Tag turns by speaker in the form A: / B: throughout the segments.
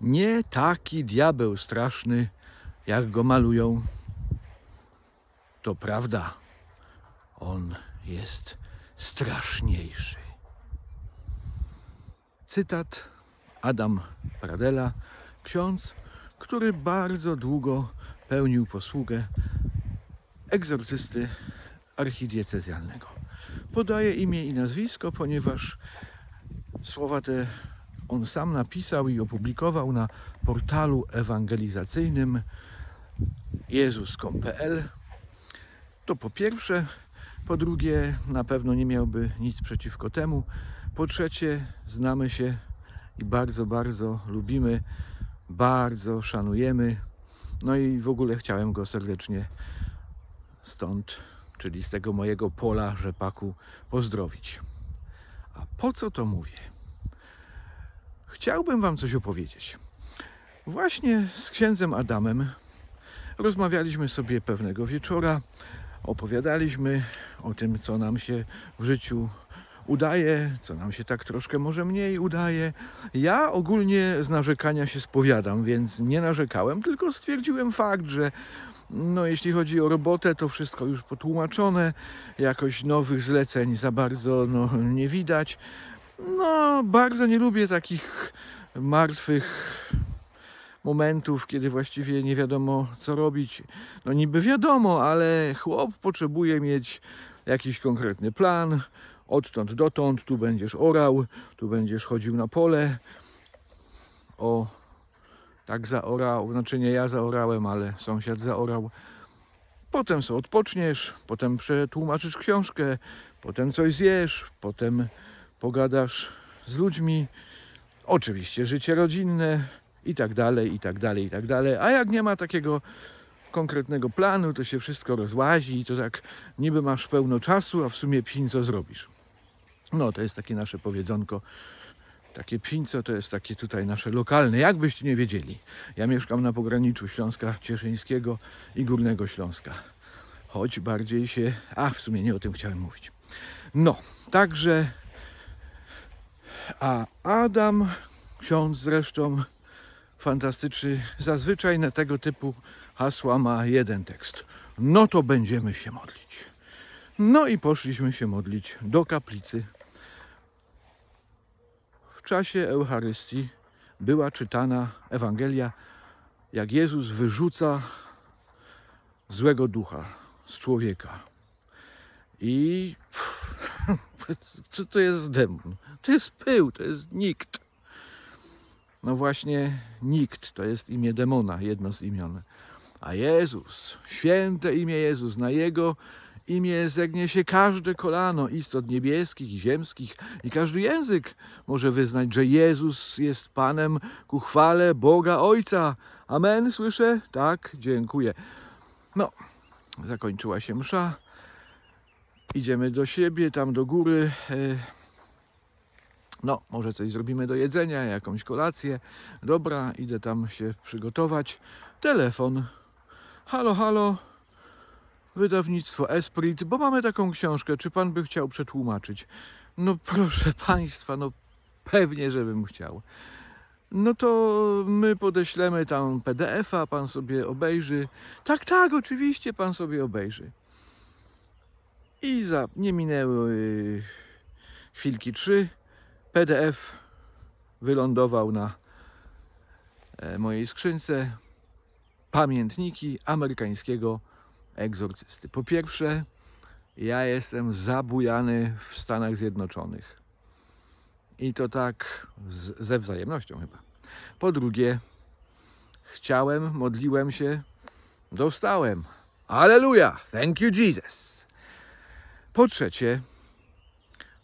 A: Nie taki diabeł straszny, jak go malują. To prawda, on jest straszniejszy. Cytat Adam Pradela, ksiądz, który bardzo długo pełnił posługę egzorcysty archidiecezjalnego. Podaję imię i nazwisko, ponieważ słowa te on sam napisał i opublikował na portalu ewangelizacyjnym jezus.pl. To po pierwsze. Po drugie, na pewno nie miałby nic przeciwko temu. Po trzecie, znamy się i bardzo, bardzo lubimy, bardzo szanujemy. No i w ogóle chciałem go serdecznie stąd, czyli z tego mojego pola rzepaku, pozdrowić. A po co to mówię? Chciałbym Wam coś opowiedzieć. Właśnie z księdzem Adamem rozmawialiśmy sobie pewnego wieczora, opowiadaliśmy o tym, co nam się w życiu udaje, co nam się tak troszkę może mniej udaje. Ja ogólnie z narzekania się spowiadam, więc nie narzekałem, tylko stwierdziłem fakt, że no, jeśli chodzi o robotę, to wszystko już potłumaczone, jakoś nowych zleceń za bardzo no, nie widać. No, bardzo nie lubię takich martwych momentów, kiedy właściwie nie wiadomo co robić. No niby wiadomo, ale chłop potrzebuje mieć jakiś konkretny plan. Odtąd dotąd, tu będziesz orał, tu będziesz chodził na pole. O, tak zaorał, znaczy nie ja zaorałem, ale sąsiad zaorał. Potem sobie odpoczniesz, potem przetłumaczysz książkę, potem coś zjesz, potem pogadasz z ludźmi. Oczywiście życie rodzinne i tak dalej, i tak dalej, i tak dalej. A jak nie ma takiego konkretnego planu, to się wszystko rozłazi i to tak niby masz pełno czasu, a w sumie psin co zrobisz. No to jest takie nasze powiedzonko. Takie psińco to jest takie tutaj nasze lokalne, jakbyście nie wiedzieli. Ja mieszkam na pograniczu Śląska Cieszyńskiego i Górnego Śląska. Choć bardziej się... A, w sumie nie o tym chciałem mówić. No, także... A Adam, ksiądz zresztą, fantastyczny, zazwyczaj na tego typu hasła ma jeden tekst. No to będziemy się modlić. No i poszliśmy się modlić do kaplicy. W czasie Eucharystii była czytana Ewangelia, jak Jezus wyrzuca złego ducha z człowieka. I co to jest demon? To jest pył, to jest nikt. No właśnie, nikt to jest imię demona, jedno z imion. A Jezus, święte imię Jezus, na Jego imię zegnie się każde kolano istot niebieskich i ziemskich i każdy język może wyznać, że Jezus jest Panem ku chwale Boga Ojca. Amen, słyszę? Tak, dziękuję. No, zakończyła się msza. Idziemy do siebie, tam do góry. E, No, może coś zrobimy do jedzenia, jakąś kolację. Dobra, idę tam się przygotować. Telefon. Halo, halo. Wydawnictwo Esprit, bo mamy taką książkę. Czy pan by chciał przetłumaczyć? No proszę państwa, no pewnie, żebym chciał. No to my podeślemy tam PDF-a, pan sobie obejrzy. Tak, tak, oczywiście pan sobie obejrzy. I za nie minęły chwilki trzy. PDF wylądował na e, mojej skrzynce. Pamiętniki amerykańskiego egzorcysty. Po pierwsze, ja jestem zabujany w Stanach Zjednoczonych. I to tak z, ze wzajemnością chyba. Po drugie, chciałem, modliłem się, dostałem. Aleluja! Thank you, Jesus! Po trzecie,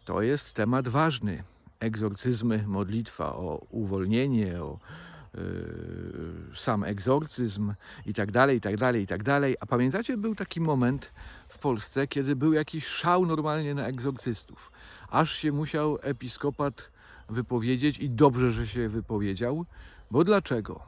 A: to jest temat ważny. Egzorcyzmy, modlitwa o uwolnienie, o yy, sam egzorcyzm i tak dalej, i tak dalej, i tak dalej. A pamiętacie, był taki moment w Polsce, kiedy był jakiś szał normalnie na egzorcystów. Aż się musiał episkopat wypowiedzieć i dobrze, że się wypowiedział. Bo dlaczego?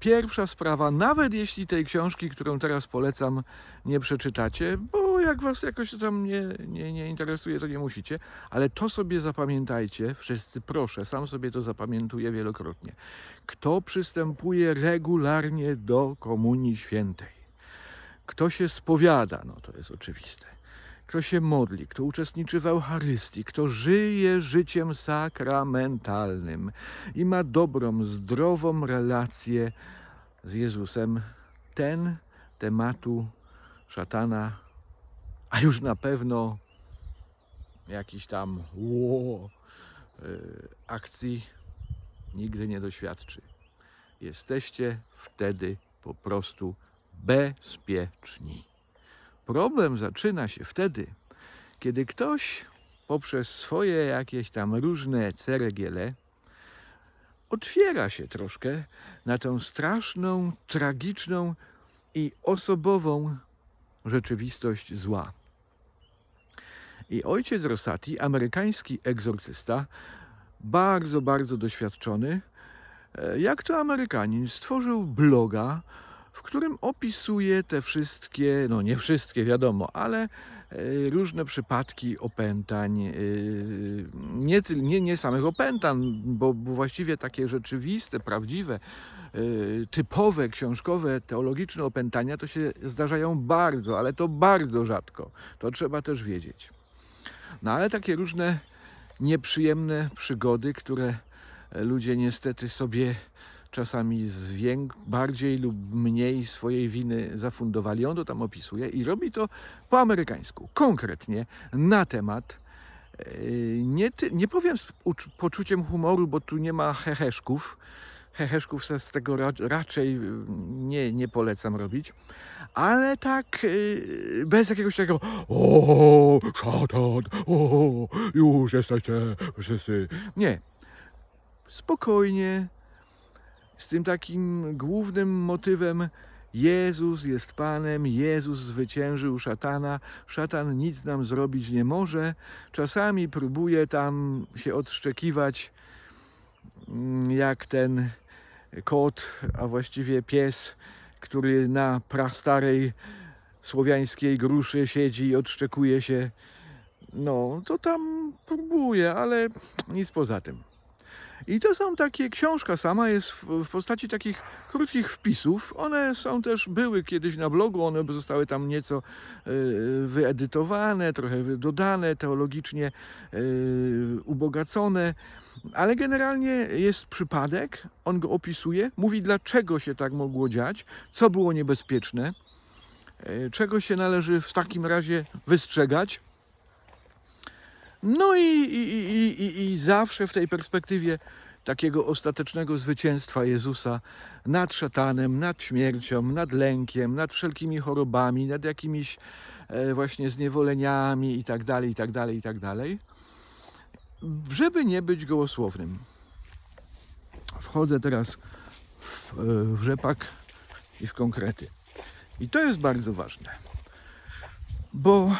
A: Pierwsza sprawa, nawet jeśli tej książki, którą teraz polecam, nie przeczytacie, bo jak was jakoś tam nie, nie, nie interesuje, to nie musicie, ale to sobie zapamiętajcie, wszyscy proszę, sam sobie to zapamiętuję wielokrotnie. Kto przystępuje regularnie do Komunii Świętej, kto się spowiada, no to jest oczywiste, kto się modli, kto uczestniczy w Eucharystii, kto żyje życiem sakramentalnym i ma dobrą, zdrową relację z Jezusem, ten tematu szatana, a już na pewno jakiś tam ło, y, akcji nigdy nie doświadczy. Jesteście wtedy po prostu bezpieczni. Problem zaczyna się wtedy, kiedy ktoś poprzez swoje jakieś tam różne ceregiele otwiera się troszkę na tą straszną, tragiczną i osobową rzeczywistość zła. I ojciec Rosati, amerykański egzorcysta, bardzo, bardzo doświadczony, e, jak to Amerykanin, stworzył bloga, w którym opisuje te wszystkie, no nie wszystkie wiadomo, ale e, różne przypadki opętań, e, nie, nie, nie samych opętań, bo, bo właściwie takie rzeczywiste, prawdziwe, typowe, książkowe, teologiczne opętania to się zdarzają bardzo, ale to bardzo rzadko. To trzeba też wiedzieć. No ale takie różne nieprzyjemne przygody, które ludzie niestety sobie czasami z bardziej lub mniej swojej winy zafundowali. On to tam opisuje i robi to po amerykańsku, konkretnie na temat. yy, Nie, nie powiem z poczuciem humoru, bo tu nie ma heheszków. Heheszków z tego ra, raczej yy, nie, nie polecam robić, ale tak yy, bez jakiegoś takiego o, szatan, o, już jesteście wszyscy. Nie. Spokojnie, z tym takim głównym motywem Jezus jest Panem, Jezus zwyciężył szatana, szatan nic nam zrobić nie może. Czasami próbuje tam się odszczekiwać mm, jak ten kot, a właściwie pies, który na prastarej słowiańskiej gruszy siedzi i odszczekuje się. No, to tam próbuje, ale nic poza tym. I to są takie, książka sama jest w, postaci takich krótkich wpisów. One są też, były kiedyś na blogu, one zostały tam nieco y, wyedytowane, trochę dodane, teologicznie y, ubogacone, ale generalnie jest przypadek, on go opisuje, mówi dlaczego się tak mogło dziać, co było niebezpieczne, y, czego się należy w takim razie wystrzegać. No i, i, i, i, i zawsze w tej perspektywie takiego ostatecznego zwycięstwa Jezusa nad szatanem, nad śmiercią, nad lękiem, nad wszelkimi chorobami, nad jakimiś e, właśnie zniewoleniami i tak dalej, i tak dalej, i tak dalej. Żeby nie być gołosłownym. Wchodzę teraz w, e, w rzepak i w konkrety. I to jest bardzo ważne. Bo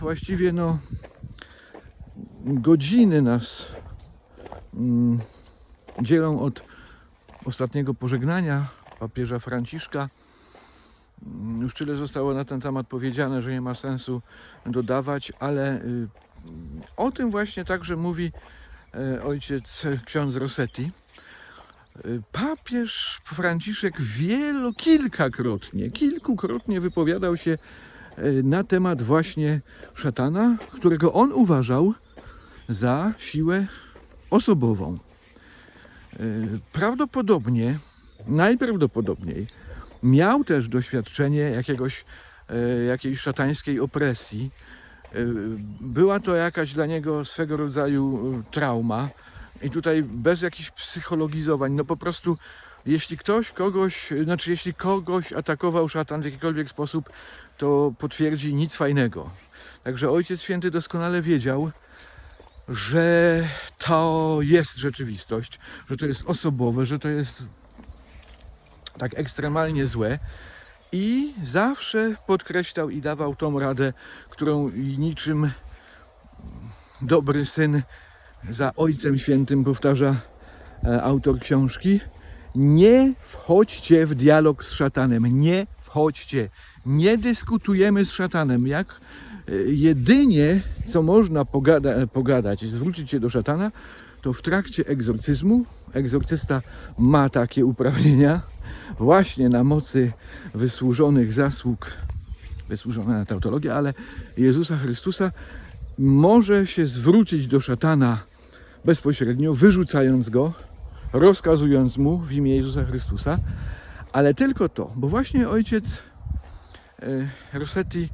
A: właściwie no godziny nas mm, dzielą od ostatniego pożegnania papieża Franciszka. Mm, Już tyle zostało na ten temat powiedziane, że nie ma sensu dodawać, ale y, o tym właśnie także mówi e, ojciec ksiądz Rossetti. Y, Papież Franciszek wielo, kilkakrotnie, kilkukrotnie wypowiadał się e, na temat właśnie szatana, którego on uważał za siłę osobową. E, Prawdopodobnie, najprawdopodobniej miał też doświadczenie jakiegoś, e, jakiejś szatańskiej opresji. E, Była to jakaś dla niego swego rodzaju trauma. I tutaj bez jakichś psychologizowań, no po prostu jeśli ktoś kogoś, znaczy jeśli kogoś atakował szatan w jakikolwiek sposób, to potwierdzi nic fajnego. Także Ojciec Święty doskonale wiedział, że to jest rzeczywistość, że to jest osobowe, że to jest tak ekstremalnie złe. I zawsze podkreślał i dawał tą radę, którą niczym dobry syn za Ojcem Świętym powtarza e, autor książki. Nie wchodźcie w dialog z szatanem, nie wchodźcie, nie dyskutujemy z szatanem. Jak e, jedynie, co można pogada, pogadać, zwrócić się do szatana, to w trakcie egzorcyzmu. Egzorcysta ma takie uprawnienia właśnie na mocy wysłużonych zasług, wysłużona na tautologię, ale Jezusa Chrystusa może się zwrócić do szatana bezpośrednio, wyrzucając go, rozkazując mu w imię Jezusa Chrystusa, ale tylko to, bo właśnie ojciec e, Rossetti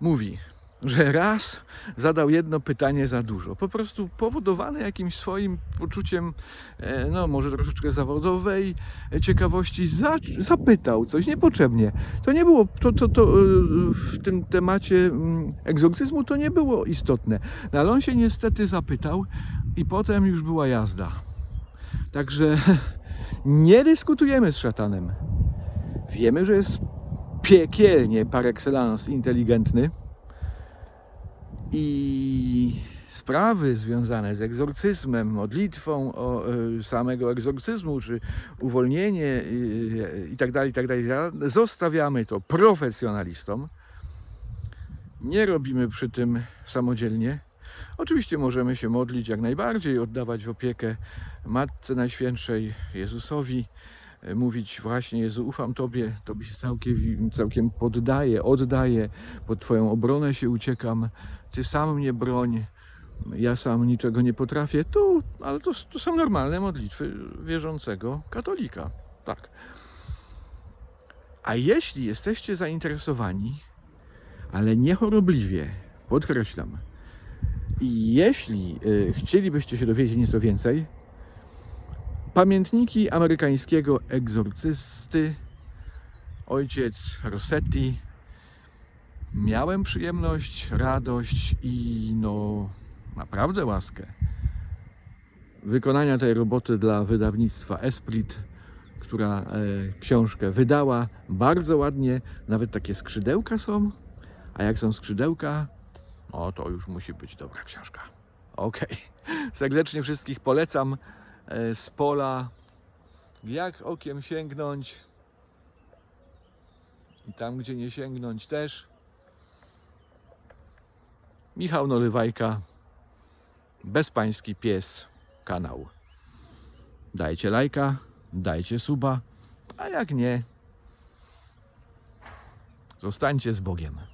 A: mówi, że raz zadał jedno pytanie za dużo. Po prostu powodowany jakimś swoim poczuciem, e, no może troszeczkę zawodowej e, ciekawości, za, zapytał coś niepotrzebnie. To nie było, to, to, to w tym temacie mm, egzorcyzmu to nie było istotne. No, ale on się niestety zapytał i potem już była jazda. Także nie dyskutujemy z szatanem. Wiemy, że jest piekielnie par excellence inteligentny i sprawy związane z egzorcyzmem, modlitwą o e, samego egzorcyzmu, czy uwolnienie e, i tak dalej, i tak dalej, zostawiamy to profesjonalistom. Nie robimy przy tym samodzielnie. Oczywiście możemy się modlić jak najbardziej, oddawać w opiekę Matce Najświętszej, Jezusowi, e, mówić właśnie Jezu, ufam Tobie, Tobie się całkiem, całkiem poddaję, oddaję, pod Twoją obronę się uciekam, Ty sam mnie broń, ja sam niczego nie potrafię, to, ale to, to są normalne modlitwy wierzącego katolika, tak. A jeśli jesteście zainteresowani, ale nie chorobliwie, podkreślam, jeśli y, chcielibyście się dowiedzieć nieco więcej, pamiętniki amerykańskiego egzorcysty, ojciec Rossetti, miałem przyjemność, radość i no naprawdę łaskę wykonania tej roboty dla wydawnictwa Esprit, która e, książkę wydała. Bardzo ładnie, nawet takie skrzydełka są, a jak są skrzydełka, o, to już musi być dobra książka. Okej. Serdecznie wszystkich polecam e, z pola. Jak okiem sięgnąć i tam, gdzie nie sięgnąć też. Michał Nolywajka, bezpański pies, kanał. Dajcie lajka, dajcie suba, a jak nie, zostańcie z Bogiem.